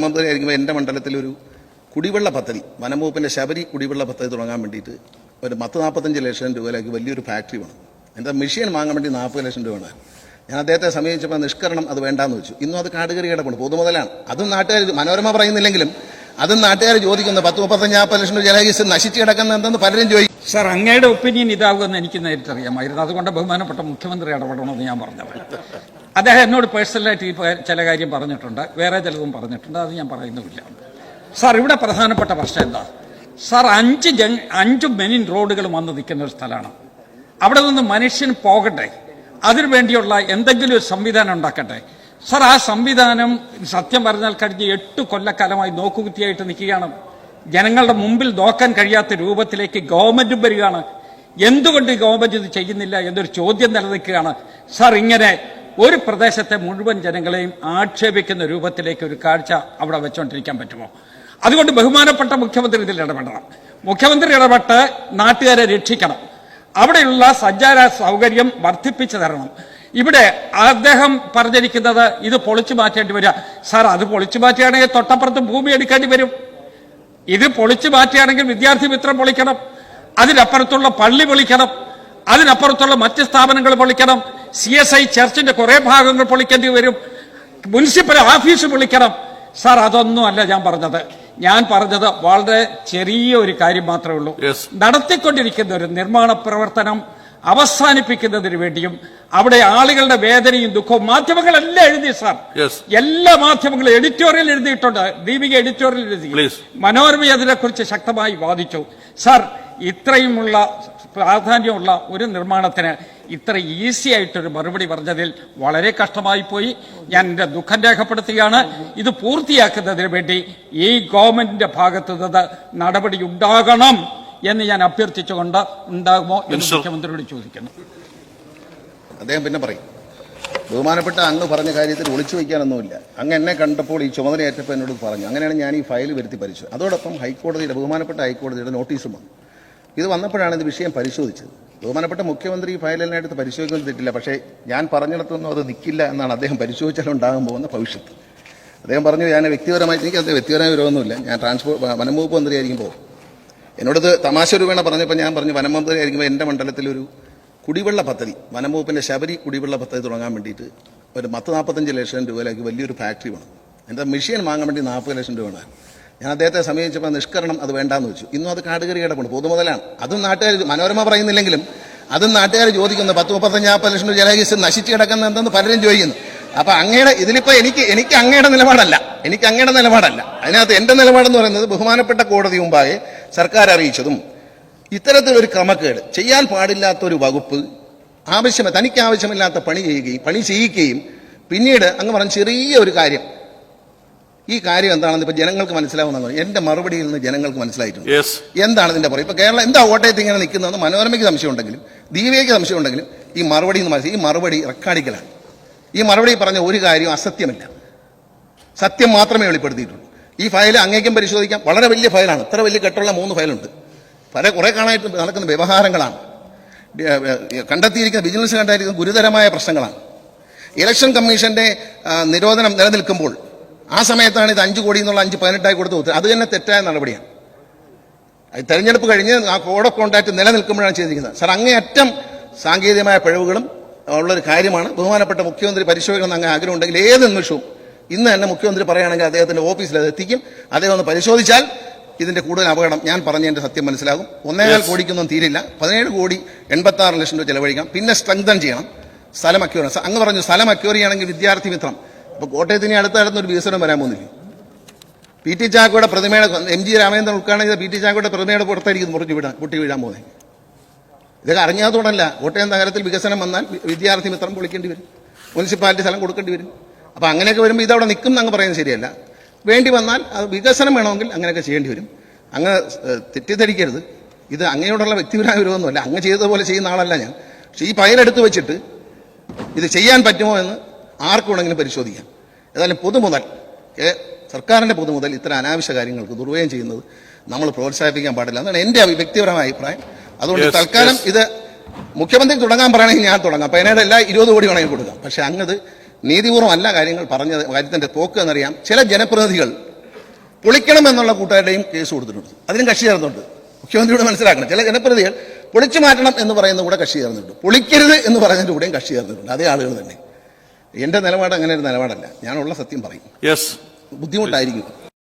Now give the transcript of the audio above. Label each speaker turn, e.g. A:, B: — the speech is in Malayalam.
A: വനമന്ത്രി ആയിരിക്കുമ്പോൾ എന്റെ മണ്ഡലത്തിൽ ഒരു കുടിവെള്ള പദ്ധതി വനംവകുപ്പിന്റെ ശബരി കുടിവെള്ള പദ്ധതി തുടങ്ങാൻ വേണ്ടിയിട്ട് ഒരു പത്ത് നാൽപ്പത്തഞ്ച് ലക്ഷം രൂപയിലേക്ക് വലിയൊരു ഫാക്ടറി വേണം. എന്റെ മെഷീൻ വാങ്ങാൻ വേണ്ടി നാൽപ്പത് ലക്ഷം രൂപ വേണം. ഞാൻ അദ്ദേഹത്തെ സമീപിച്ചപ്പോൾ നിഷ്കരണം അത് വേണ്ടാന്ന് വെച്ചു. ഇന്നും അത് കാടുകറി കിടപ്പുണ്ട് പൊതുമുതലാണ്. അതും നാട്ടുകാർ മനോരമ പറയുന്നില്ലെങ്കിലും അതും നാട്ടുകാർ ചോദിക്കുന്നു പത്ത് മുപ്പത്തഞ്ച് നാൽപ്പത് ലക്ഷം രൂപ ജലകീസ് നശിച്ചു കിടക്കുന്ന എന്തെന്ന് പലരും ചോദിക്കും.
B: സർ അങ്ങയുടെ ഒപ്പീനിയൻ ഇതാകുമെന്ന് എനിക്ക് നേരിട്ട് അറിയാമായിരുന്നു അതുകൊണ്ട് ബഹുമാനപ്പെട്ട മുഖ്യമന്ത്രി ഇടപെടണമെന്ന് ഞാൻ പറഞ്ഞത്. അദ്ദേഹം എന്നോട് പേഴ്സണലായിട്ട് ഈ ചില കാര്യം പറഞ്ഞിട്ടുണ്ട്. വേറെ ചിലതും പറഞ്ഞിട്ടുണ്ട്. അത് ഞാൻ പറയുന്നുമില്ല. സാർ ഇവിടെ പ്രധാനപ്പെട്ട പ്രശ്നം എന്താ? സാർ അഞ്ച് ജങ് അഞ്ച് മെനിൻ റോഡുകൾ വന്ന് നിൽക്കുന്ന ഒരു സ്ഥലമാണ്. അവിടെ നിന്ന് മനുഷ്യൻ പോകട്ടെ. അതിനു വേണ്ടിയുള്ള എന്തെങ്കിലും ഒരു സംവിധാനം ഉണ്ടാക്കട്ടെ. സാർ ആ സംവിധാനം സത്യം പറഞ്ഞാൽ കഴിഞ്ഞ് എട്ട് കൊല്ലക്കാലമായി നോക്കുകുത്തിയായിട്ട് നിൽക്കുകയാണ് ജനങ്ങളുടെ മുമ്പിൽ നോക്കാൻ കഴിയാത്ത രൂപത്തിലേക്ക് ഗവൺമെന്റും വരികയാണ്. എന്തുകൊണ്ട് ഗവൺമെന്റ് ഇത് ചെയ്യുന്നില്ല എന്നൊരു ചോദ്യം നിലനിൽക്കുകയാണ്. സാർ ഇങ്ങനെ ഒരു പ്രദേശത്തെ മുഴുവൻ ജനങ്ങളെയും ആക്ഷേപിക്കുന്ന രൂപത്തിലേക്ക് ഒരു കാഴ്ച അവിടെ വെച്ചുകൊണ്ടിരിക്കാൻ പറ്റുമോ? അതുകൊണ്ട് ബഹുമാനപ്പെട്ട മുഖ്യമന്ത്രി ഇതിൽ ഇടപെടണം. മുഖ്യമന്ത്രി ഇടപെട്ട് നാട്ടുകാരെ രക്ഷിക്കണം. അവിടെയുള്ള സഞ്ചാര സൗകര്യം വർദ്ധിപ്പിച്ചു തരണം. ഇവിടെ അദ്ദേഹം പറഞ്ഞിരിക്കുന്നത് ഇത് പൊളിച്ചു മാറ്റേണ്ടി വരിക. സാർ അത് പൊളിച്ചു മാറ്റുകയാണെങ്കിൽ തൊട്ടപ്പുറത്ത് ഭൂമി എടുക്കേണ്ടി വരും. ഇത് പൊളിച്ചു മാറ്റുകയാണെങ്കിൽ വിദ്യാർത്ഥി മിത്രം പൊളിക്കണം. അതിനപ്പുറത്തുള്ള പള്ളി പൊളിക്കണം. അതിനപ്പുറത്തുള്ള മറ്റ് സ്ഥാപനങ്ങൾ പൊളിക്കണം. സി എസ് ഐ ചർച്ചിന്റെ കുറെ ഭാഗങ്ങൾ പൊളിക്കേണ്ടി വരും. മുനിസിപ്പൽ ഓഫീസ് പൊളിക്കണം. സാർ അതൊന്നും അല്ല ഞാൻ പറഞ്ഞത്. ഞാൻ പറഞ്ഞത് വളരെ ചെറിയ ഒരു കാര്യം മാത്രമേ ഉള്ളൂ. നടത്തിക്കൊണ്ടിരിക്കുന്ന ഒരു നിർമ്മാണ പ്രവർത്തനം അവസാനിപ്പിക്കുന്നതിന് വേണ്ടിയും അവിടെ ആളുകളുടെ വേദനയും ദുഃഖവും മാധ്യമങ്ങളെല്ലാം എഴുതി സാർ. എല്ലാ മാധ്യമങ്ങളും എഡിറ്റോറിയൽ എഴുതിയിട്ടുണ്ട്. ദീപിക എഡിറ്റോറിയൽ എഴുതി. മനോരമ അതിനെക്കുറിച്ച് ശക്തമായി വാദിച്ചു. സാർ ഇത്രയുമുള്ള പ്രാധാന്യമുള്ള ഒരു നിർമ്മാണത്തിന് ഇത്ര ഈസി ആയിട്ടൊരു മറുപടി പറഞ്ഞതിൽ വളരെ കഷ്ടമായി പോയി. ഞാൻ എന്റെ ദുഃഖം രേഖപ്പെടുത്തുകയാണ്. ഇത് പൂർത്തിയാക്കുന്നതിന് വേണ്ടി ഈ ഗവൺമെന്റിന്റെ ഭാഗത്തു നിന്ന് നടപടി ഉണ്ടാകണം. എന്ന് ഞാൻ അഭ്യർത്ഥിച്ചുകൊണ്ട് ഉണ്ടാകുമോ എന്ന് മുഖ്യമന്ത്രിയോട് ചോദിക്കുന്നു.
A: അദ്ദേഹം പിന്നെ പറയും ബഹുമാനപ്പെട്ട അങ്ങ് പറഞ്ഞ കാര്യത്തിൽ ഒളിച്ചു വയ്ക്കാനൊന്നുമില്ല. അങ്ങ് എന്നെ കണ്ടപ്പോൾ ഈ ചുമതല ഏറ്റപ്പോൾ എന്നോട് പറഞ്ഞു അങ്ങനെയാണ് ഞാൻ ഈ ഫയൽ വരുത്തി പരിശോധിച്ചത് അതോടൊപ്പം ഹൈക്കോടതിയുടെ ബഹുമാനപ്പെട്ട ഹൈക്കോടതിയുടെ നോട്ടീസും വന്നു. ഇത് വന്നപ്പോഴാണ് ഇത് വിഷയം പരിശോധിച്ചത്. ബഹുമാനപ്പെട്ട മുഖ്യമന്ത്രി ഈ ഫയലിനടുത്ത് പരിശോധിക്കുന്നത് തെറ്റില്ല പക്ഷേ ഞാൻ പറഞ്ഞിടത്തൊന്നും അത് നിൽക്കില്ല എന്നാണ് അദ്ദേഹം പരിശോധിച്ചാലും ഉണ്ടാകാൻ പോകുന്ന ഭവിഷ്യത്ത്. അദ്ദേഹം പറഞ്ഞു ഞാൻ വ്യക്തിപരമായിട്ട് എനിക്ക് അദ്ദേഹം വ്യക്തിപരമായ വിരോധമൊന്നുമില്ല. ഞാൻ ട്രാൻസ്പോർട്ട് വനംവകുപ്പ് മന്ത്രിയായിരിക്കും മന്ത്രിയായിരിക്കുമ്പോൾ എന്നോടത് തമാശ രൂപേണ പറഞ്ഞപ്പോൾ ഞാൻ പറഞ്ഞു വനം മന്ത്രി ആയിരിക്കുമ്പോൾ എന്റെ മണ്ഡലത്തിലൊരു കുടിവെള്ള പദ്ധതി വനം വകുപ്പിന്റെ ശബരി കുടിവെള്ള പദ്ധതി തുടങ്ങാൻ വേണ്ടിയിട്ട് ഒരു പത്ത് നാൽപ്പത്തഞ്ച് ലക്ഷം രൂപയിലേക്ക് വലിയൊരു ഫാക്ടറി വേണം. എന്റെ മെഷീൻ വാങ്ങാൻ വേണ്ടി നാൽപ്പത് ലക്ഷം രൂപ വേണം. ഞാൻ അദ്ദേഹത്തെ സമീപിച്ചപ്പോൾ നിഷ്കരണം അത് വേണ്ടാന്ന് വെച്ചു. ഇന്നും അത് കാടുകറി കിടപ്പുണ്ട് പൊതുമുതലാണ്. അതും നാട്ടുകാർ മനോരമ പറയുന്നില്ലെങ്കിലും അതും നാട്ടുകാർ ചോദിക്കുന്നു പത്ത് മുപ്പത്തഞ്ച് നാൽപ്പത് ലക്ഷം രൂപ ജലകീസ് നശിച്ചു കിടക്കുന്ന എന്തെന്ന് പലരും ചോദിക്കുന്നു. അപ്പൊ അങ്ങയുടെ ഇതിലിപ്പോ എനിക്ക് എനിക്ക് അങ്ങയുടെ നിലപാടല്ല. എനിക്ക് അങ്ങയുടെ നിലപാടല്ല. അതിനകത്ത് എന്റെ നിലപാടെന്ന് പറയുന്നത് ബഹുമാനപ്പെട്ട കോടതി മുമ്പാകെ സർക്കാർ അറിയിച്ചതും ഇത്തരത്തിലൊരു ക്രമക്കേട്. ചെയ്യാൻ പാടില്ലാത്ത ഒരു വകുപ്പ് ആവശ്യം തനിക്ക് ആവശ്യമില്ലാത്ത പണി ചെയ്യുകയും പണി ചെയ്യിക്കുകയും പിന്നീട് അങ്ങ് പറഞ്ഞ ചെറിയ ഒരു കാര്യം. ഈ കാര്യം എന്താണെന്ന് ഇപ്പൊ ജനങ്ങൾക്ക് മനസ്സിലാവുന്ന എന്റെ മറുപടിയിൽ നിന്ന് ജനങ്ങൾക്ക് മനസ്സിലായിട്ടുണ്ട്. എന്താണ് ഇതിന്റെ പുറം ഇപ്പൊ കേരളം എന്താ കോട്ടയത്ത് ഇങ്ങനെ നിൽക്കുന്നതെന്ന് മനോരമയ്ക്ക് സംശയം ഉണ്ടെങ്കിലും ദീപയ്ക്ക് സംശയം ഉണ്ടെങ്കിലും ഈ മറുപടി എന്ന് മനസ്സിലായി. ഈ മറുപടി റെക്കാർഡിക്കലാണ്. ഈ മറുപടി പറഞ്ഞ ഒരു കാര്യവും അസത്യമില്ല. സത്യം മാത്രമേ വെളിപ്പെടുത്തിയിട്ടുള്ളൂ. ഈ ഫയൽ അങ്ങേക്കും പരിശോധിക്കാം. വളരെ വലിയ ഫയലാണ്. ഇത്ര വലിയ കെട്ടുള്ള മൂന്ന് ഫയലുണ്ട്. പല കുറേ കാണായിട്ട് നടക്കുന്ന വ്യവഹാരങ്ങളാണ്. കണ്ടെത്തിയിരിക്കുന്ന വിജിലൻസ് കണ്ടെത്തിയിരിക്കുന്ന ഗുരുതരമായ പ്രശ്നങ്ങളാണ്. ഇലക്ഷൻ കമ്മീഷന്റെ നിരോധനം നിലനിൽക്കുമ്പോൾ ആ സമയത്താണ് ഇത് അഞ്ച് കോടി എന്നുള്ള അഞ്ച് പതിനെട്ടായി കൊടുത്ത് കൊടുത്തത് അത് തന്നെ തെറ്റായ നടപടിയാണ്. തെരഞ്ഞെടുപ്പ് കഴിഞ്ഞ് ആ കോഡ് ഓഫ് കോണ്ടാക്ട് നിലനിൽക്കുമ്പോഴാണ് ചെയ്തിരിക്കുന്നത്. സാർ അങ്ങേയറ്റം സാങ്കേതികമായ പിഴവുകളും ഉള്ളൊരു കാര്യമാണ്. ബഹുമാനപ്പെട്ട മുഖ്യമന്ത്രി പരിശോധിക്കണം അങ്ങ് ആഗ്രഹം ഉണ്ടെങ്കിൽ ഏത് നിമിഷവും ഇന്ന് തന്നെ മുഖ്യമന്ത്രി പറയുകയാണെങ്കിൽ അദ്ദേഹത്തിന്റെ ഓഫീസിൽ അത് എത്തിക്കും. അദ്ദേഹം ഒന്ന് പരിശോധിച്ചാൽ ഇതിന്റെ കൂടുതൽ അപകടം ഞാൻ പറഞ്ഞതിന്റെ സത്യം മനസ്സിലാകും. ഒന്നേകാൽ. കോടിക്കൊന്നും തീരില്ല. പതിനേഴ് കോടി എൺപത്തി ആറ് ലക്ഷം രൂപ ചെലവഴിക്കാം. പിന്നെ സ്ട്രെങ്തൻ ചെയ്യണം. സ്ഥലം അക്യൂർ അങ്ങ് പറഞ്ഞു സ്ഥലം അക്യൂർ ചെയ്യണമെങ്കിൽ വിദ്യാർത്ഥി മിത്രം. അപ്പൊ കോട്ടയത്തിന് അടുത്തടുത്ത് ഒരു വികസനം വരാൻ പോകുന്നില്ല. പി ടി ചാക്കോയുടെ പ്രതിമയുടെ എം ജി രാമേന്ദ്രൻ ഉദ്ഘാടനം ചെയ്ത പി ടി ചാക്കോയുടെ പ്രതിമയുടെ പുറത്തായിരിക്കും മുറിഞ്ഞു വിടാൻ കുട്ടി വീഴാൻ പോകുന്നത്. ഇതൊക്കെ അറിഞ്ഞാത്തോടല്ല കോട്ടയം നഗരത്തിൽ വികസനം വന്നാൽ വിദ്യാർത്ഥി മിത്രം പൊളിക്കേണ്ടി വരും. മുനിസിപ്പാലിറ്റി സ്ഥലം കൊടുക്കേണ്ടി വരും. അപ്പോൾ അങ്ങനെയൊക്കെ വരുമ്പോൾ ഇതവിടെ നിൽക്കും എന്നങ്ങ് പറയുന്നത് ശരിയല്ല. വേണ്ടി വന്നാൽ അത് വികസനം വേണമെങ്കിൽ അങ്ങനെയൊക്കെ ചെയ്യേണ്ടി വരും. അങ്ങ് തെറ്റിദ്ധരിക്കരുത്. ഇത് അങ്ങയോടുള്ള വ്യക്തിപരമായ വിരോധമൊന്നുമല്ല. അങ്ങ് ചെയ്തതുപോലെ ചെയ്യുന്ന ആളല്ല ഞാൻ. പക്ഷേ ഈ ഫയലെടുത്ത് വെച്ചിട്ട് ഇത് ചെയ്യാൻ പറ്റുമോ എന്ന് ആർക്കും വേണമെങ്കിലും പരിശോധിക്കാം. ഏതായാലും പൊതുമുതൽ സർക്കാരിന്റെ പൊതുമുതൽ ഇത്തരം അനാവശ്യ കാര്യങ്ങൾക്ക് ദുർവ്യയം ചെയ്യുന്നത് നമ്മൾ പ്രോത്സാഹിപ്പിക്കാൻ പാടില്ല എന്നാണ് എന്റെ വ്യക്തിപരമായ അഭിപ്രായം. അതുകൊണ്ട് തൽക്കാലം. ഇത് മുഖ്യമന്ത്രി തുടങ്ങാൻ പറയണമെങ്കിൽ ഞാൻ തുടങ്ങാം. അപ്പൊ അതിനായിട്ട് എല്ലാ ഇരുപത് കോടി വേണമെങ്കിൽ കൊടുക്കാം. പക്ഷെ അങ്ങത് നീതിപൂർവം അല്ല കാര്യങ്ങൾ പറഞ്ഞ കാര്യത്തിന്റെ പോക്ക് എന്നറിയാം. ചില ജനപ്രതിനിധികൾ പൊളിക്കണം എന്നുള്ള കൂട്ടുകാരുടെയും കേസ് കൊടുത്തിട്ടുണ്ട്. അതിനും കക്ഷി ചേർന്നുണ്ട് മുഖ്യമന്ത്രിയോട് മനസ്സിലാക്കണം. ചില ജനപ്രതിനിധികൾ പൊളിച്ചു മാറ്റണം എന്ന് പറയുന്ന കൂടെ കക്ഷി ചേർന്നിട്ടുണ്ട്. പൊളിക്കരുത് എന്ന് പറയുന്നതിന്റെ കൂടെയും കക്ഷി ചേർന്നിട്ടുണ്ട്. അതേ ആളുകൾ തന്നെ. എന്റെ നിലപാട് അങ്ങനെ ഒരു നിലപാടല്ല. ഞാനുള്ള സത്യം പറയും.
C: യെസ്
A: ബുദ്ധിമുട്ടായിരിക്കും.